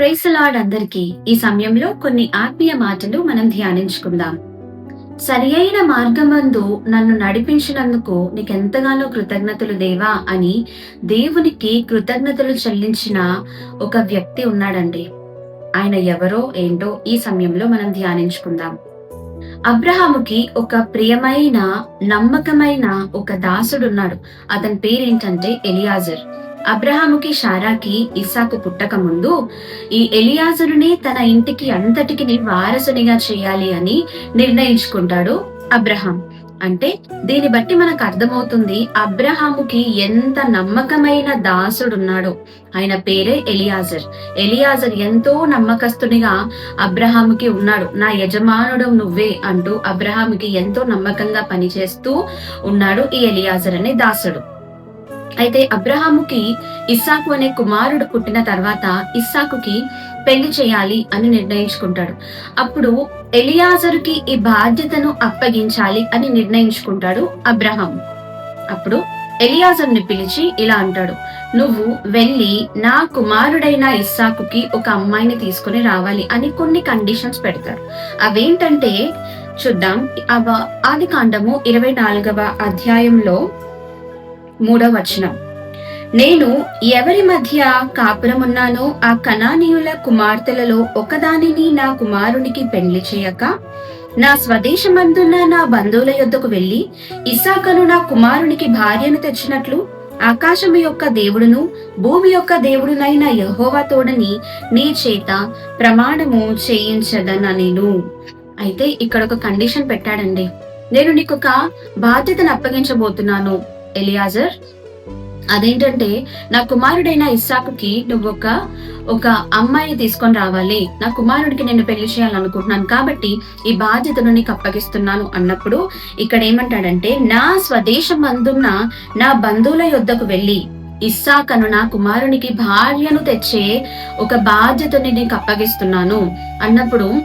ప్రైసలాడ్ అందరికీ. ఈ సమయంలో కొన్ని ఆత్మీయ మాటలు మనం ధ్యానించుకుందాం. సరి అయిన మార్గమందు నన్ను నడిపించినందుకు నీకెంతగానో కృతజ్ఞతలు దేవా అని దేవునికి కృతజ్ఞతలు చెల్లించిన ఒక వ్యక్తి ఉన్నాడండి. ఆయన ఎవరో ఏంటో ఈ సమయంలో మనం ధ్యానించుకుందాం. అబ్రహాముకి ఒక ప్రియమైన నమ్మకమైన ఒక దాసుడున్నాడు. అతని పేరేంటంటే ఎలియాజర్. అబ్రహాముకి షారాకి ఇస్సాకు పుట్టక ముందు ఈ ఎలియాజరుని తన ఇంటికి అంతటికి వారసునిగా చేయాలి అని నిర్ణయించుకుంటాడు అబ్రహాం. అంటే దీన్ని బట్టి మనకు అర్థమవుతుంది అబ్రహాముకి ఎంత నమ్మకమైన దాసుడున్నాడో. ఆయన పేరే ఎలియాజర్. ఎలియాజర్ ఎంతో నమ్మకస్తునిగా అబ్రహాముకి ఉన్నాడు. నా యజమానుడు నువ్వే అంటూ అబ్రహాముకి ఎంతో నమ్మకంగా పనిచేస్తూ ఉన్నాడు ఈ ఎలియాజర్ అనే దాసుడు. అయితే అబ్రహాముకి ఇస్సాకు అనే కుమారుడు పుట్టిన తర్వాత ఇస్సాకుకి పెళ్ళి చేయాలి అని నిర్ణయించుకుంటాడు. అప్పుడు ఎలియాజరుకి ఈ బాధ్యతను అప్పగించాలి అని నిర్ణయించుకుంటాడు అబ్రహాం అప్పుడు ఎలియాజర్ని పిలిచి ఇలా అంటాడు నువ్వు వెళ్ళి నా కుమారుడైన ఇస్సాకుకి ఒక అమ్మాయిని తీసుకుని రావాలి అని కొన్ని కండిషన్స్ పెడతాడు అవేంటంటే చూద్దాం ఆది కాండము ఇరవై నాలుగవ అధ్యాయంలో మూడవ వచనం నేను ఎవరి మధ్య కాపురమున్నానో ఆ కణానీయుల కుమార్తెలలో ఒకదానిని నా కుమారునికి పెళ్ళి చేయక నా స్వదేశమందున్న నా బంధువుల యొద్దకు వెళ్ళి ఇసాకను నా కుమారునికి భార్యను తెచ్చినట్లు ఆకాశము యొక్క దేవుడును భూమి యొక్క దేవుడునైన యహోవా తోడని నీ చేత ప్రమాణము చేయించదన నేను అయితే ఇక్కడ ఒక కండిషన్ పెట్టాడండి. నేను నీకు ఒక బాధ్యతను అప్పగించబోతున్నాను. ఎలియాజర్. అదేంటంటే నా కుమారుడైన ఇస్సాకుకి నువ్వు ఒక ఒక అమ్మాయిని తీసుకొని రావాలి. నా కుమారుడికి నేను పెళ్ళి చేయాలనుకుంటున్నాను కాబట్టి ఈ బాధ్యతను నీకు అప్పగిస్తున్నాను అన్నప్పుడు ఇక్కడ ఏమంటాడంటే నా స్వదేశం అందున్న నా బంధువుల యొద్దకు వెళ్ళి ఇస్సాకను నా కుమారునికి భార్యను తెచ్చే ఒక బాధ్యతని నీకు అప్పగిస్తున్నాను అన్నప్పుడు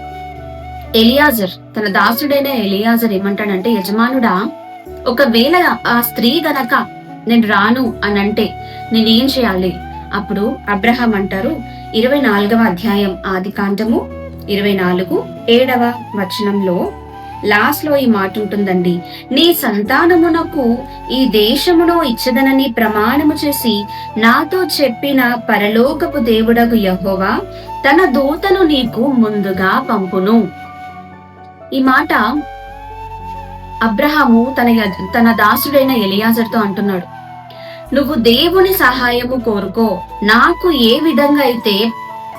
ఎలియాజర్ తన దాసుడైన ఎలియాజర్ ఏమంటాడంటే యజమానుడా ఒకవేళ ఆ స్త్రీ గనక నేను రాను అని అంటే నేనేం చేయాలి? అప్పుడు అబ్రహం అంటారు ఇరవై నాలుగవ అధ్యాయం ఆది కాండము ఇరవై నాలుగు ఏడవ వచనంలో లాస్ట్లో ఈ మాట ఉంటుందండి. నీ సంతానమునకు ఈ దేశమును ఇచ్చదనని ప్రమాణము చేసి నాతో చెప్పిన పరలోకపు దేవుడకు యహోవా తన దూతను నీకు ముందుగా పంపును. ఈ మాట అబ్రహాము తన తన దాసుడైన ఎలియాజర్తో అంటున్నాడు. నువ్వు దేవుని సహాయము కోరుకో. నాకు ఏ విధంగా అయితే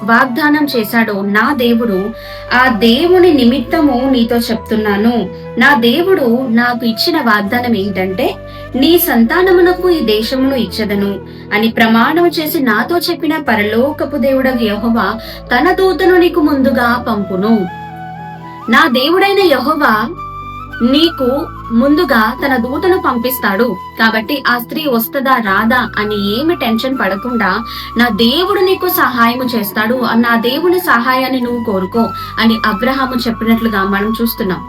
వాగ్దానం చేశాడో నా దేవుడు ఆ దేవుని నిమిత్తము నీతో చెప్తున్నాను. నా దేవుడు నాకు ఇచ్చిన వాగ్దానం ఏంటంటే నీ సంతానమునకు ఈ దేశమును ఇచ్చదను. అని ప్రమాణం చేసి నాతో చెప్పిన పరలోకపు దేవుడ యహోవా తన దూతను నీకు ముందుగా పంపును. నా దేవుడైన యహోవా నీకు ముందుగా తన దూతను పంపిస్తాడు. కాబట్టి ఆ స్త్రీ వస్తుందా రాదా అని ఏమి టెన్షన్ పడకుండా నా దేవుడు నీకు సహాయం చేస్తాడు నా దేవుని సహాయాన్ని నువ్వు కోరుకో అని అబ్రహాము చెప్పినట్లుగా మనం చూస్తున్నాం.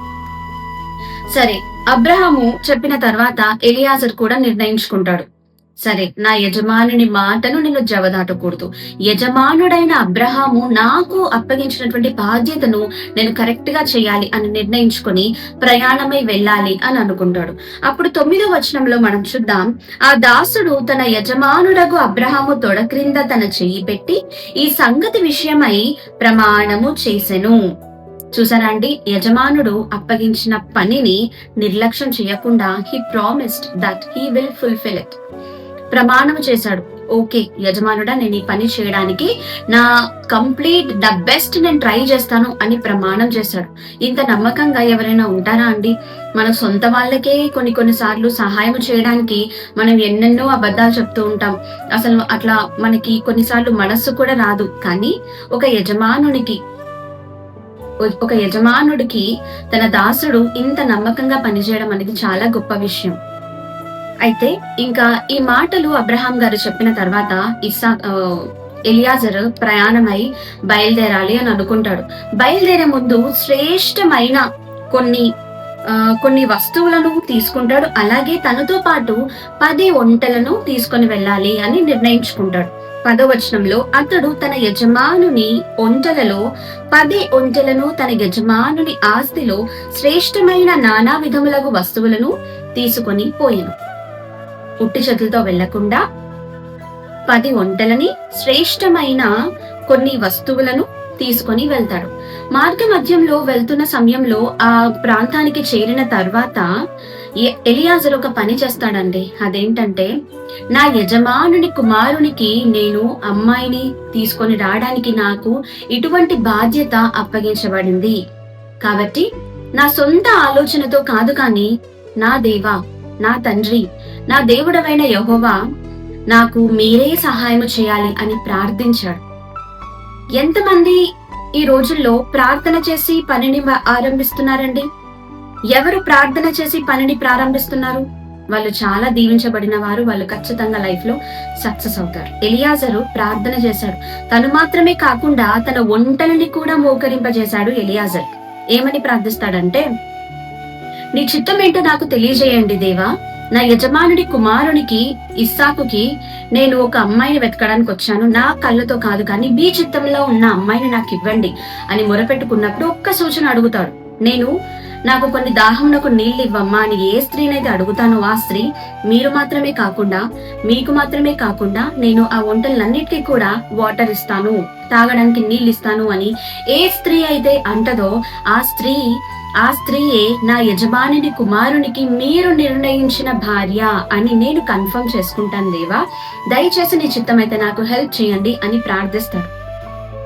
సరే అబ్రహాము చెప్పిన తర్వాత ఎలియాజర్ కూడా నిర్ణయించుకుంటాడు. సరే నా యజమానుని మాటను నేను జవదాటకూడదు. యజమానుడైన అబ్రహాము నాకు అప్పగించినటువంటి బాధ్యతను నేను కరెక్ట్గా చేయాలి అని నిర్ణయించుకొని ప్రయాణమై వెళ్ళాలి అని అనుకుంటాడు. అప్పుడు తొమ్మిదో వచనంలో మనం చూద్దాం. ఆ దాసుడు తన యజమానుడకు అబ్రహాము తొడ క్రింద తన చెయ్యి పెట్టి ఈ సంగతి విషయమై ప్రమాణము చేసెను. చూసారా అండి? యజమానుడు అప్పగించిన పనిని నిర్లక్ష్యం చేయకుండా he promised that he will fulfil it ప్రమాణం చేశాడు. ఓకే యజమానుడా నేను ఈ పని చేయడానికి నా కంప్లీట్ ద బెస్ట్ నేను ట్రై చేస్తాను అని ప్రమాణం చేశాడు. ఇంత నమ్మకంగా ఎవరైనా ఉంటారా అండి? మన సొంత వాళ్ళకే కొన్ని కొన్ని సార్లు సహాయం చేయడానికి మనం ఎన్నెన్నో అబద్ధాలు చెప్తూ ఉంటాం. అసలు అట్లా మనకి కొన్నిసార్లు మనస్సు కూడా రాదు. కానీ ఒక యజమానునికి ఒక యజమానుడికి తన దాసుడు ఇంత నమ్మకంగా పనిచేయడం అనేది చాలా గొప్ప విషయం. అయితే ఇంకా ఈ మాటలు అబ్రహాం గారు చెప్పిన తర్వాత ఇస్సా ఎలియాజర్ ప్రయాణమై బయలుదేరాలి అని అనుకుంటాడు. బయలుదేరే ముందు శ్రేష్టమైన కొన్ని కొన్ని వస్తువులను తీసుకుంటాడు. అలాగే తనతో పాటు పది ఒంటలను తీసుకొని వెళ్ళాలి అని నిర్ణయించుకుంటాడు. పదవచనంలో అతడు తన యజమానుని ఒంటలలో పది ఒంటలను తన యజమానుని ఆస్తిలో శ్రేష్టమైన నానా విధములగు వస్తువులను తీసుకొని పోయాను ఉట్టి చేతులతో వెళ్ళకుండా పది ఒంటెలని శ్రేష్టమైన కొన్ని వస్తువులను తీసుకొని వెళ్తాడు. మార్గ మధ్యంలో వెళ్తున్న సమయంలో ఆ ప్రాంతానికి చేరిన తర్వాత ఎ- ఎలియాజర్ ఒక పని చేస్తాడండి. అదేంటంటే నా యజమానుని కుమారునికి నేను అమ్మాయిని తీసుకొని రావడానికి నాకు ఇటువంటి బాధ్యత అప్పగించబడింది. కాబట్టి నా సొంత ఆలోచనతో కాదు కానీ నా దేవా నా తండ్రి నా దేవుడవైన యహోవా నాకు మీరే సహాయం చేయాలి అని ప్రార్థించాడు. ఎంతమంది ఈ రోజుల్లో ప్రార్థన చేసి పనిని ఆరంభిస్తున్నారండి? ఎవరు ప్రార్థన చేసి పనిని ప్రారంభిస్తున్నారు? వాళ్ళు చాలా దీవించబడిన వారు వాళ్ళు ఖచ్చితంగా లైఫ్లో సక్సెస్ అవుతారు. ఎలియాజరు ప్రార్థన చేశాడు. తను మాత్రమే కాకుండా తన ఒంటలని కూడా మోకరింపజేశాడు ఎలియాజర్. ఏమని ప్రార్థిస్తాడంటే నీ చిత్తం ఏంటో నాకు తెలియజేయండి దేవా. నా యజమానుడి కుమారునికి ఇస్సాకుకి నేను ఒక అమ్మాయిని వెతకడానికి వచ్చాను. నా కళ్ళతో కాదు కానీ మీ చిత్తంలో ఉన్న అమ్మాయిని నాకు ఇవ్వండి అని మొరపెట్టుకున్నప్పుడు ఒక్క సూచన అడుగుతాడు. నేను నాకు కొన్ని దాహంలో నీళ్ళు ఇవ్వమ్మా అని ఏ స్త్రీనైతే అడుగుతానో ఆ స్త్రీ మీరు మాత్రమే కాకుండా మీకు మాత్రమే కాకుండా నేను ఆ వంటలన్నిటికీ కూడా వాటర్ ఇస్తాను తాగడానికి నీళ్ళు ఇస్తాను అని ఏ స్త్రీ అయితే అంటదో ఆ స్త్రీ ఆ స్త్రీయే నా యజమానిని కుమారునికి మీరు నిర్ణయించిన భార్య అని నేను కన్ఫర్మ్ చేసుకుంటాను దేవా. దయచేసి నీ చిత్తమైతే నాకు హెల్ప్ చేయండి అని ప్రార్థిస్తాడు.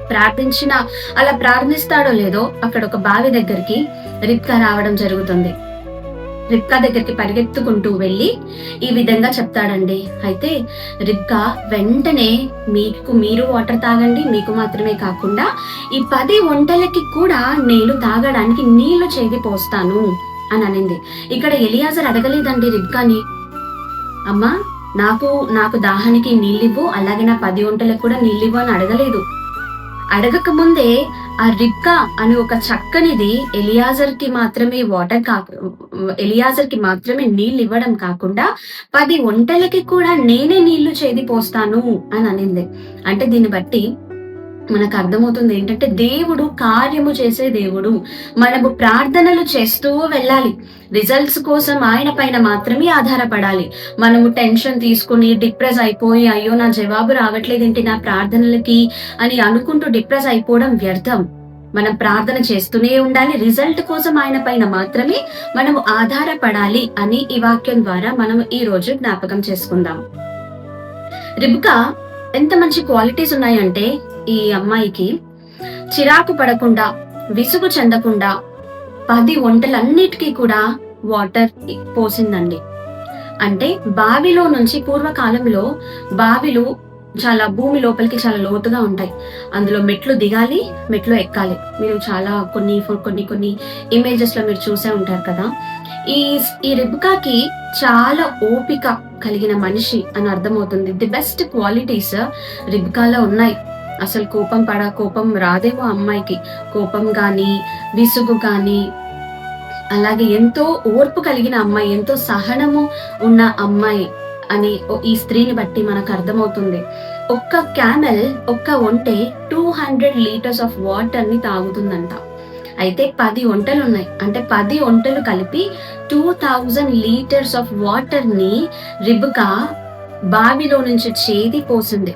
ప్రార్థించిన అలా ప్రార్థిస్తాడో లేదో అక్కడ ఒక బావి దగ్గరికి రిప్కా రావడం జరుగుతుంది. రిబ్కా దగ్గరికి పరిగెత్తుకుంటూ వెళ్ళి ఈ విధంగా చెప్తాడండి. అయితే రిబ్కా వెంటనే మీకు మీరు వాటర్ తాగండి మీకు మాత్రమే కాకుండా ఈ పది వంటలకి కూడా నేను తాగడానికి నీళ్ళు చేది పోస్తాను అని అనింది. ఇక్కడ ఎలియాజర్ అడగలేదండి రిబ్కాని. అమ్మా నాకు నాకు దాహానికి నీళ్ళివ్వు అలాగే నా పది వంటలకు కూడా నీళ్ళివ్వు అని అడగలేదు. అడగక ముందే ఆ రిబ్కా అని ఒక చక్కనిది ఎలియాజర్కి మాత్రమే వాటర్ కా ఎలియాజర్కి మాత్రమే నీళ్ళు ఇవ్వడం కాకుండా పది వంటలకి కూడా నేనే నీళ్ళు చేది పోస్తాను అని అనింది. అంటే దీన్ని బట్టి మనకు అర్థమవుతుంది ఏంటంటే దేవుడు కార్యము చేసే దేవుడు. మనము ప్రార్థనలు చేస్తూ వెళ్ళాలి. రిజల్ట్స్ కోసం ఆయన పైన మాత్రమే ఆధారపడాలి. మనము టెన్షన్ తీసుకుని డిప్రెస్ అయిపోయి అయ్యో నా జవాబు రావట్లేదేంటి నా ప్రార్థనలకి? అని అనుకుంటూ డిప్రెస్ అయిపోవడం వ్యర్థం. మనం ప్రార్థన చేస్తూనే ఉండాలి. రిజల్ట్ కోసం ఆయన పైన మాత్రమే మనం ఆధారపడాలి అని ఈ వాక్యం ద్వారా మనం ఈ రోజు జ్ఞాపకం చేసుకుందాం. రిబ్కా ఎంత మంచి క్వాలిటీస్ ఉన్నాయంటే ఈ అమ్మాయికి చిరాకు పడకుండా విసుగు చెందకుండా పది వంటలన్నిటికీ కూడా వాటర్ పోసిందండి. అంటే బావిలో నుంచి పూర్వకాలంలో బావిలు చాలా భూమి లోపలికి చాలా లోతుగా ఉంటాయి. అందులో మెట్లు దిగాలి మెట్లు ఎక్కాలి. మీరు చాలా కొన్ని కొన్ని కొన్ని ఇమేజెస్లో మీరు చూసే ఉంటారు కదా. ఈ ఈ రిబ్కాకి చాలా ఓపిక కలిగిన మనిషి అని అర్థమవుతుంది. ది బెస్ట్ క్వాలిటీస్ రిబ్కాలో ఉన్నాయి. అసలు కోపం పడ కోపం రాదేమో అమ్మాయికి. కోపం కానీ విసుగు కానీ అలాగే ఎంతో ఓర్పు కలిగిన అమ్మాయి ఎంతో సహనము ఉన్న అమ్మాయి అని ఓ- ఈ స్త్రీని బట్టి మనకు అర్థమవుతుంది. ఒక్క క్యామెల్ ఒక్క ఒంటె టూ హండ్రెడ్ లీటర్స్ ఆఫ్ వాటర్ని తాగుతుందంట. అయితే పది ఒంటలు ఉన్నాయి అంటే పది ఒంటలు కలిపి టూ థౌజండ్ లీటర్స్ ఆఫ్ వాటర్ని రిబుకా బావిలో నుంచి చేది పోసింది.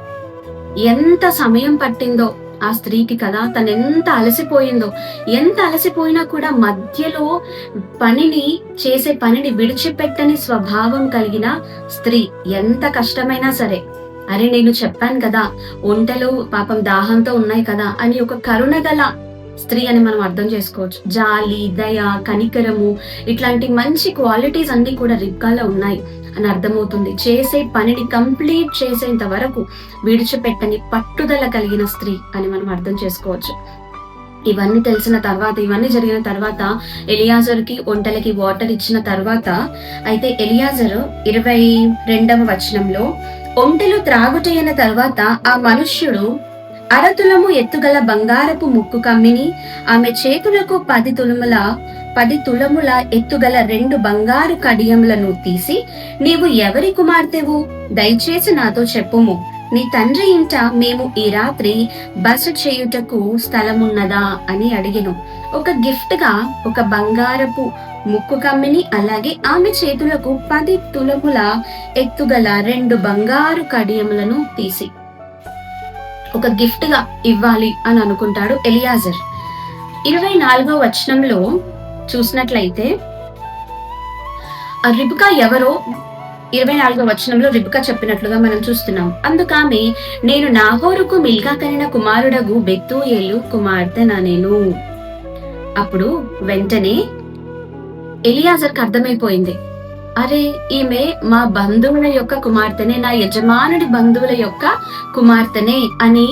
ఎంత సమయం పట్టిందో ఆ స్త్రీకి కదా తను ఎంత అలసిపోయిందో. ఎంత అలసిపోయినా కూడా మధ్యలో పనిని చేసే పనిని విడిచిపెట్టని స్వభావం కలిగిన స్త్రీ ఎంత కష్టమైనా సరే అరే నేను చెప్పాను కదా ఒంటలు పాపం దాహంతో ఉన్నాయి కదా అని ఒక కరుణ గల స్త్రీ అని మనం అర్థం చేసుకోవచ్చు. జాలి దయ కనికరము ఇట్లాంటి మంచి క్వాలిటీస్ అన్ని కూడా రిబ్కాలో ఉన్నాయి అని అర్థమవుతుంది. చేసే పనిని కంప్లీట్ చేసేంత వరకు విడిచిపెట్టని పట్టుదల కలిగిన స్త్రీ అని మనం అర్థం చేసుకోవచ్చు. ఇవన్నీ తెలిసిన తర్వాత ఇవన్నీ జరిగిన తర్వాత ఎలియాజర్కి ఒంటలకి వాటర్ ఇచ్చిన తర్వాత అయితే ఎలియాజర్ ఇరవై రెండవ వచనంలో ఒంటెలు త్రాగుటైన తర్వాత ఆ మనుష్యుడు అరతులము ఎత్తుగల బంగారపు ముక్కు కమ్మిని ఆమె చేతులకు పది తులముల పది తులముల ఎత్తుగల రెండు బంగారు కడియములను తీసి నీవు ఎవరి కుమార్తెవు? దయచేసి నాతో చెప్పుము. నీ తండ్రి ఇంట మేము ఈ రాత్రి బస చేయుటకు స్థలమున్నదా? అని అడిగిను. ఒక గిఫ్ట్గా ఒక బంగారపు ముక్కు కమ్మిని అలాగే ఆమె చేతులకు పది తులముల ఎత్తుగల రెండు బంగారు కడియములను తీసి ఒక గిఫ్ట్గా ఇవ్వాలి అని అనుకుంటాడు ఎలియాజర్. ఇరవై నాలుగో వచనంలో చూసినట్లయితే ఆ రిబుకా ఎవరో ఇరవై నాలుగో వచనంలో రిబుకా చెప్పినట్లుగా మనం చూస్తున్నాం. అందుకామె నేను నాహోరుకు మిల్గా కలిగిన కుమారుడగు బెత్తూయేలు కుమార్తె నా నేను అప్పుడు వెంటనే ఎలియాజర్కి అర్థమైపోయింది. అరే ఈమె మా బంధువుల యొక్క కుమార్తెనే నా యజమానుడి బంధువుల యొక్క కుమార్తెనే అని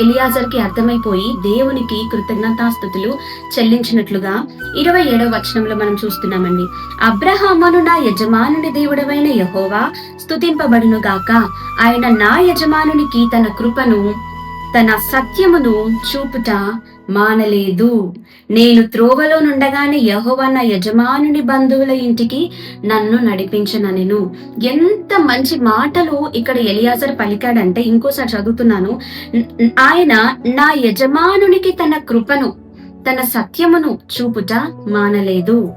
ఎలియాజర్కి అర్థమైపోయి దేవునికి కృతజ్ఞతాస్థుతులు చెల్లించినట్లుగా ఇరవై ఏడవ వచనంలో మనం చూస్తున్నామండి. అబ్రహామును నా యజమానుడి దేవుడవైన యహోవా స్థుతింపబడును గాక. ఆయన నా యజమానునికి తన కృపను తన సత్యమును చూపుట మానలేదు. నేను త్రోవలో నుండగానే యహోవ నా యజమానుని బంధువుల ఇంటికి నన్ను నడిపించనను ఎంత మంచి మాటలు ఇక్కడ ఎలియాజర్ పలికాడంటే ఇంకోసారి చదువుతున్నాను. ఆయన నా యజమానునికి తన కృపను తన సత్యమును చూపుట మానలేదు.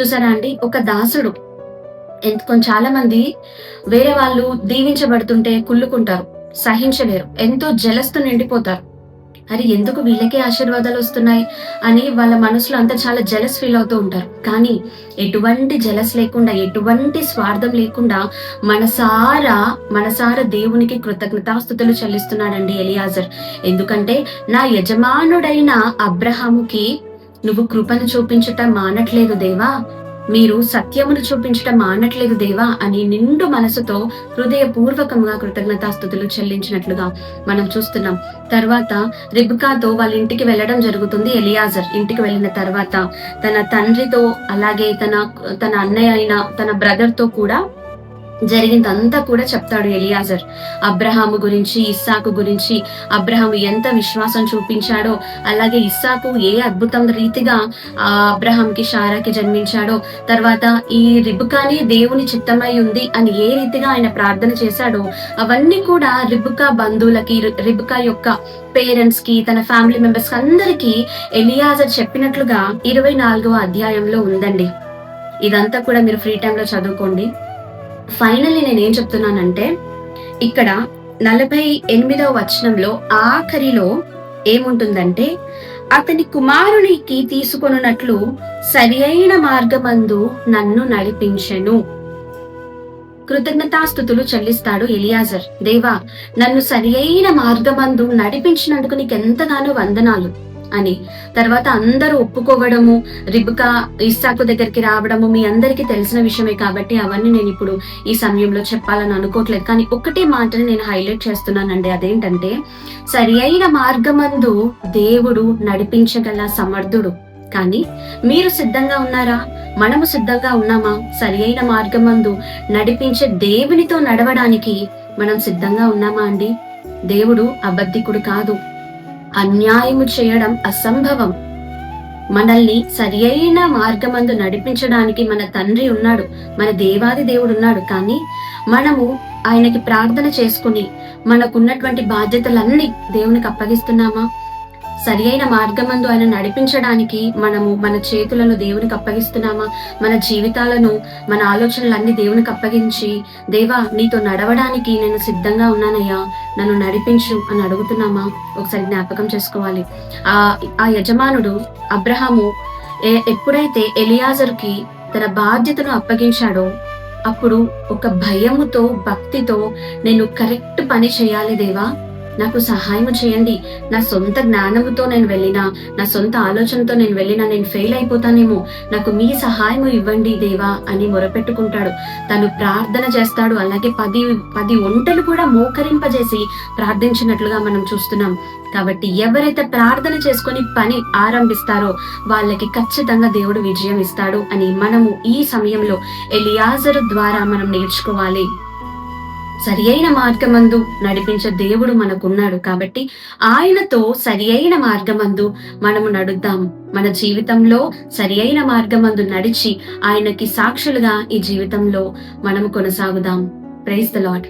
చూసారా అండి? ఒక దాసుడు. ఎంత చాలా మంది వేరే వాళ్ళు దీవించబడుతుంటే కుళ్ళుకుంటారు సహించలేరు. ఎంతో జలస్తు నిండిపోతారు. అరే ఎందుకు వీళ్ళకే ఆశీర్వాదాలు వస్తున్నాయి అని వాళ్ళ మనసులో అంతా చాలా జలస్ ఫీల్ అవుతూ ఉంటారు. కానీ ఎటువంటి జలస్ లేకుండా ఎటువంటి స్వార్థం లేకుండా మనసారా మనసారా దేవునికి కృతజ్ఞతాస్థుతులు చెల్లిస్తున్నాడండి ఎలియాజర్. ఎందుకంటే నా యజమానుడైన అబ్రహాముకి నువ్వు కృపను చూపించటం మానట్లేదు దేవా. మీరు సత్యమును చూపించటం మానట్లేదు దేవా అని నిండు మనసుతో హృదయపూర్వకంగా కృతజ్ఞతాస్థుతులు చెల్లించినట్లుగా మనం చూస్తున్నాం. తర్వాత రిబ్కాతో వాళ్ళ ఇంటికి వెళ్ళడం జరుగుతుంది. ఎలియాజర్ ఇంటికి వెళ్ళిన తర్వాత తన తండ్రితో అలాగే తన తన అన్నయ్య అయిన తన బ్రదర్తో కూడా జరిగిందంతా కూడా చెప్తాడు ఎలియాజర్. అబ్రహాము గురించి ఇస్సాకు గురించి అబ్రహాము ఎంత విశ్వాసం చూపించాడో అలాగే ఇస్సాకు ఏ అద్భుతం రీతిగా ఆ అబ్రహాంకి షారాకి జన్మించాడో తర్వాత ఈ రిబుకానే దేవుని చిత్తమై ఉంది అని ఏ రీతిగా ఆయన ప్రార్థన చేశాడో అవన్నీ కూడా రిబుకా బంధువులకి రిబుకా యొక్క పేరెంట్స్కి తన ఫ్యామిలీ మెంబర్స్ అందరికీ ఎలియాజర్ చెప్పినట్లుగా ఇరవై నాలుగవ అధ్యాయంలో ఉందండి. ఇదంతా కూడా మీరు ఫ్రీ టైంలో చదువుకోండి. ఫైనల్లీ నేను ఏం చెప్తున్నానంటే ఇక్కడ నలభై ఎనిమిదవ వచనంలో ఆఖరిలో ఏముంటుందంటే అతని కుమారునికి తీసుకొనున్నట్లు సరి అయిన మార్గమందు నన్ను నడిపించెను. కృతజ్ఞతాస్థుతులు చెల్లిస్తాడు ఎలియాజర్. దేవా నన్ను సరి అయిన మార్గమందు నడిపించినందుకు నీకు ఎంతగానో వందనాలు. అని. తర్వాత అందరూ ఒప్పుకోవడము రిబుక ఇస్సాకు దగ్గరికి రావడము మీ అందరికీ తెలిసిన విషయమే కాబట్టి అవన్నీ నేను ఇప్పుడు ఈ సమయంలో చెప్పాలని అనుకోవట్లేదు. కానీ ఒకటే మాటని నేను హైలైట్ చేస్తున్నానండి. అదేంటంటే సరి అయిన మార్గమందు దేవుడు నడిపించగల సమర్థుడు. కానీ మీరు సిద్ధంగా ఉన్నారా? మనము సిద్ధంగా ఉన్నామా? సరి అయిన మార్గమందు నడిపించే దేవునితో నడవడానికి మనం సిద్ధంగా ఉన్నామా అండి? దేవుడు అబద్ధికుడు కాదు. అన్యాయము చేయడం అసంభవం. మనల్ని సరి అయిన మార్గమందు నడిపించడానికి మన తండ్రి ఉన్నాడు మన దేవాది దేవుడు ఉన్నాడు. కానీ మనము ఆయనకి ప్రార్థన చేసుకుని మనకున్నటువంటి బాధ్యతలన్నీ దేవునికి అప్పగిస్తున్నామా? సరి అయిన మార్గమందు ఆయన నడిపించడానికి మనము మన చేతులను దేవునికి అప్పగిస్తున్నామా? మన జీవితాలను మన ఆలోచనలన్నీ దేవునికి అప్పగించి దేవా నీతో నడవడానికి నేను సిద్ధంగా ఉన్నానయ్యా నన్ను నడిపించు అని అడుగుతున్నామా? ఒకసారి జ్ఞాపకం చేసుకోవాలి. ఆ ఆ యజమానుడు అబ్రహాము ఎప్పుడైతే ఎలియాజర్కి తన బాధ్యతను అప్పగించాడో అప్పుడు ఒక భయముతో భక్తితో నేను కరెక్ట్ పని చేయాలి దేవా నాకు సహాయం చేయండి. నా సొంత జ్ఞానముతో నేను వెళ్ళినా నా సొంత ఆలోచనతో నేను వెళ్ళినా నేను ఫెయిల్ అయిపోతానేమో. నాకు మీ సహాయం ఇవ్వండి దేవా అని మొరపెట్టుకుంటాడు. తను ప్రార్థన చేస్తాడు. అలాగే పది పది ఒంటలు కూడా మోకరింపజేసి ప్రార్థించినట్లుగా మనం చూస్తున్నాం. కాబట్టి ఎవరైతే ప్రార్థన చేసుకొని పని ఆరంభిస్తారో వాళ్ళకి ఖచ్చితంగా దేవుడు విజయం ఇస్తాడు అని మనము ఈ సమయంలో ఎలియాజరు ద్వారా మనం నేర్చుకోవాలి. సరి అయిన మార్గమందు నడిపించే దేవుడు మనకున్నాడు కాబట్టి ఆయనతో సరి అయిన మార్గమందు మనము నడుద్దాము. మన జీవితంలో సరి అయిన మార్గమందు నడిచి ఆయనకి సాక్షులుగా ఈ జీవితంలో మనము కొనసాగుదాం. Praise the lord